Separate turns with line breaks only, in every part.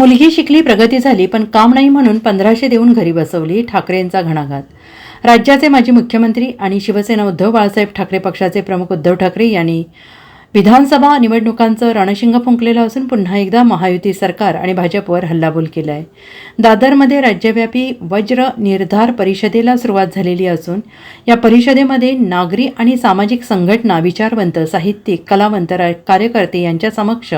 मुलगी शिकली प्रगती झाली पण काम नाही म्हणून पंधराशे देऊन घरी बसवली ठाकरेंचा घणाघात. राज्याचे माजी मुख्यमंत्री आणि शिवसेना उद्धव बाळासाहेब ठाकरे पक्षाचे प्रमुख उद्धव ठाकरे यांनी विधानसभा निवडणुकांचं रणशिंग फुंकलेलं असून पुन्हा एकदा महायुती सरकार आणि भाजपवर हल्लाबोल केला आहे दादरमध्ये राज्यव्यापी वज्र निर्धार परिषदेला सुरुवात झालेली असून या परिषदेमध्ये नागरी आणि सामाजिक संघटना विचारवंत साहित्यिक कलावंत कार्यकर्ते यांच्या समक्ष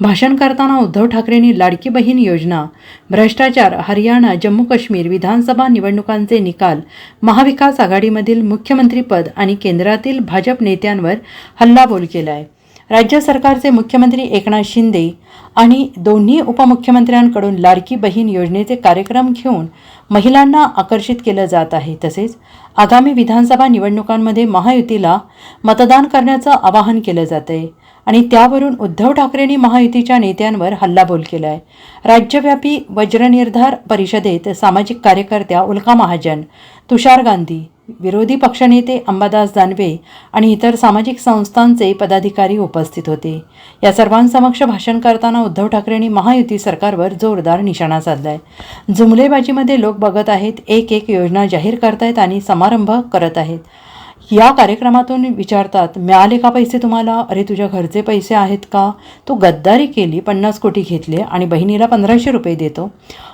भाषण करताना उद्धव ठाकरेंनी लाडकी बहीण योजना भ्रष्टाचार हरियाणा जम्मू काश्मीर विधानसभा निवडणुकांचे निकाल महाविकास आघाडीमधील मुख्यमंत्रीपद आणि केंद्रातील भाजप नेत्यांवर हल्लाबोल केला आहे राज्य सरकारचे मुख्यमंत्री एकनाथ शिंदे आणि दोन्ही उपमुख्यमंत्र्यांकडून लाडकी बहीण योजनेचे कार्यक्रम घेऊन महिलांना आकर्षित केलं जात आहे. तसेच आगामी विधानसभा निवडणुकांमध्ये महायुतीला मतदान करण्याचं आवाहन केलं जात आहे आणि त्यावरून उद्धव ठाकरेंनी महायुतीच्या नेत्यांवर हल्लाबोल केला आहे राज्यव्यापी वज्रनिर्धार परिषदेत सामाजिक कार्यकर्त्या उल्का महाजन तुषार गांधी विरोधी पक्षनेते अंबादास दानवे आणि इतर सामाजिक संस्थांचे पदाधिकारी उपस्थित होते. या सर्वांसमक्ष भाषण करताना उद्धव ठाकरेंनी महायुती सरकारवर जोरदार निशाणा साधलाय. जुमलेबाजीमध्ये लोक बघत आहेत एक एक योजना जाहीर करतायत आणि समारंभ करत आहेत. या कार्यक्रमातून विचारतात मिळाले का पैसे तुम्हाला? अरे तुझ्या घरचे पैसे आहेत का? तू गद्दारी केली पन्नास कोटी घेतले आणि बहिणीला पंधराशे रुपये देतो.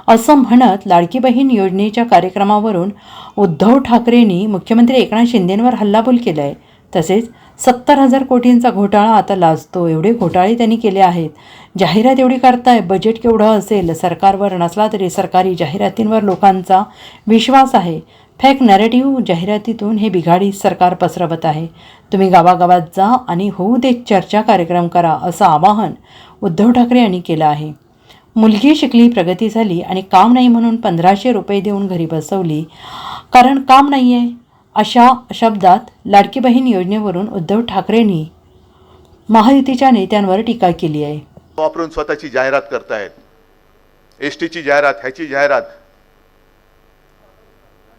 असं म्हणत लाडकी बहीण योजनेच्या कार्यक्रमावरून उद्धव ठाकरेंनी मुख्यमंत्री एकनाथ शिंदेंवर हल्लाबोल केला आहे तसेच सत्तर हजार कोटींचा घोटाळा आता लाजतो एवढे घोटाळे त्यांनी केले आहेत. जाहिरात एवढी करताय बजेट केवढं असेल? सरकारवर नसला तरी सरकारी जाहिरातींवर लोकांचा विश्वास आहे. फॅक नॅरेटिव्ह जाहिरातीतून हे बिघाडी सरकार पसरवत आहे. तुम्ही गावागावात जा आणि होऊ दे चर्चा कार्यक्रम करा असं आवाहन उद्धव ठाकरे यांनी केलं आहे. मुलगी शिकली प्रगती झाली आणि काम नाही म्हणून पंधराशे रुपये देऊन घरी बसवली. कारण काम नाही आहे अशा शब्दात लाडकी बहीण योजनेवरून उद्धव ठाकरेंनी महायुतीच्या नेत्यांवर टीका केली आहे.
वापरून स्वतःची जाहिरात करतायत. एस टीची जाहिरात ह्याची जाहिरात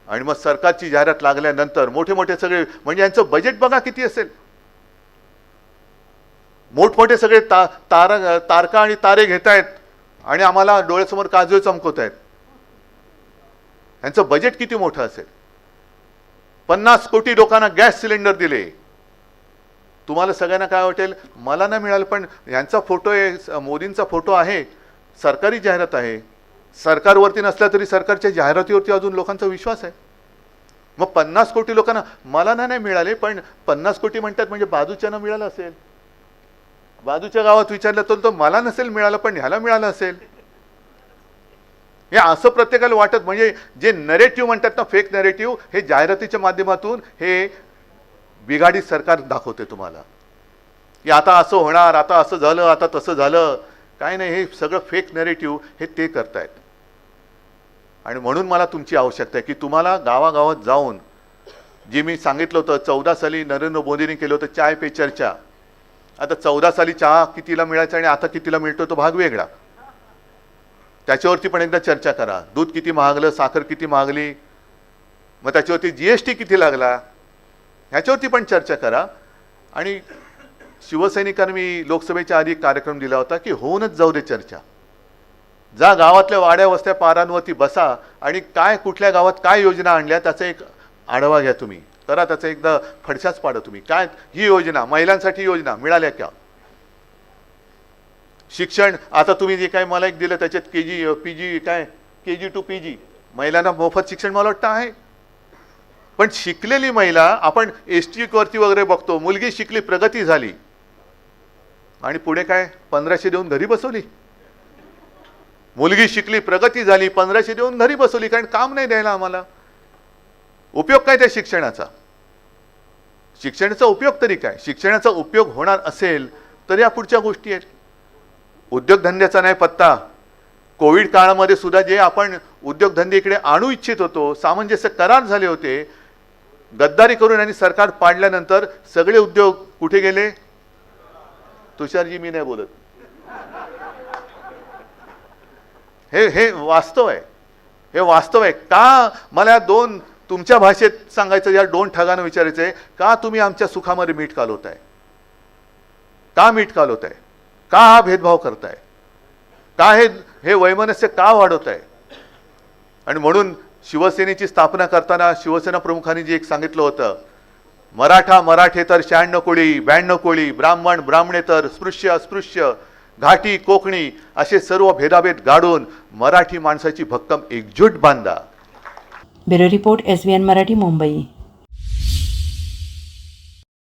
आणि मग सरकारची जाहिरात लागल्यानंतर मोठे मोठे सगळे म्हणजे यांचं बजेट बघा किती असेल. मोठमोठे सगळे ता तारा तारका आणि तारे घेत आहेत आणि आम्हाला डोळ्यासमोर काजू चमकवत आहेत यांचं बजेट किती मोठं असेल. पन्नास कोटी लोकांना गॅस सिलेंडर दिले. तुम्हाला सगळ्यांना काय वाटेल? मला नाही मिळालं पण यांचा फोटो आहे मोदींचा फोटो आहे सरकारी जाहिरात आहे. सरकारवरती नसल्या तरी सरकारच्या जाहिरातीवरती अजून लोकांचा विश्वास आहे. मग पन्नास कोटी लोकांना मला ना नाही मिळाले पण पन्नास कोटी म्हणतात म्हणजे बाजूच्यानं मिळालं असेल. बाजूच्या गावात विचारलं तर तो मला नसेल मिळालं पण ह्याला मिळालं असेल. हे असं प्रत्येकाला वाटत म्हणजे जे नरेटिव्ह म्हणतात ना फेक नरेटिव्ह हे जाहिरातीच्या माध्यमातून हे बिघाडी सरकार दाखवते तुम्हाला. की आता असं होणार आता असं झालं आता तसं झालं. काय नाही हे सगळं फेक नरेटिव्ह हे ते करतायत. आणि म्हणून मला तुमची आवश्यकता आहे की तुम्हाला गावागावात जाऊन जे मी सांगितलं होतं चौदा साली नरेंद्र मोदींनी केलं होतं चाय पे चर्चा. आता चौदा साली चहा कितीला मिळायचा आणि आता कितीला मिळतो तो भाग वेगळा. त्याच्यावरती पण एकदा चर्चा करा. दूध किती महागलं साखर किती महागली मग त्याच्यावरती जी एस टी किती लागला ह्याच्यावरती पण चर्चा करा. आणि शिवसैनिकांनी मी लोकसभेच्या आधी एक कार्यक्रम दिला होता की होऊनच जाऊ दे चर्चा. जा गावातल्या वाड्या वस्त्या पारांवरती बसा आणि काय कुठल्या गावात काय योजना आणल्या त्याचा एक आढावा घ्या तुम्ही. करा त्याचा एकदा फडशाच पाडा तुम्ही. काय ही योजना महिलांसाठी योजना मिळाल्या का? शिक्षण आता तुम्ही जे काय मला एक दिलं त्याच्यात के जी पी जी काय के जी टू पी जी महिलांना मोफत शिक्षण मला वाटतं आहे. पण शिकलेली महिला आपण एस टी वरती वगैरे बघतो मुलगी शिकली प्रगती झाली. आणि पुढे काय पंधराशे देऊन घरी बसवली? मुलगी शिकली प्रगती झाली पंधराशे देऊन घरी बसवली कारण काम नाही द्यायला आम्हाला. उपयोग काय त्या शिक्षणाचा? शिक्षणाचा उपयोग तरी काय? शिक्षणाचा उपयोग होणार असेल तर या पुढच्या गोष्टी आहेत. उद्योगधंद्याचा नाही पत्ता. कोविड काळामध्ये सुद्धा जे आपण उद्योगधंदे इकडे आणू इच्छित होतो सामंजस्य करार झाले होते गद्दारी करून आणि सरकार पाडल्यानंतर सगळे उद्योग कुठे गेले? तुषारजी मी नाही बोलत. हे हे वास्तव आहे. हे वास्तव आहे. का मला दोन तुमच्या भाषेत सांगायचं या दोन ठगानं विचारायचं आहे का तुम्ही आमच्या सुखामध्ये मीठ कालवताय? का मीठ कालवताय? का हा भेदभाव करताय? का हे हे वैमनस्य का वाढवत आहे आणि म्हणून शिवसेनेची स्थापना करताना शिवसेना प्रमुखांनी जे एक सांगितलं होतं मराठा मराठे तर शहाण्णव कोळी ब्याण्णव कोळी ब्राह्मण ब्राह्मणेतर स्पृश्य अस्पृश्य घाटी कोकणी असे सर्व भेदाभेद गाडून मराठी माणसाची भक्कम एकजूट बांधा.
Bureau report S B N Marathi Mumbai.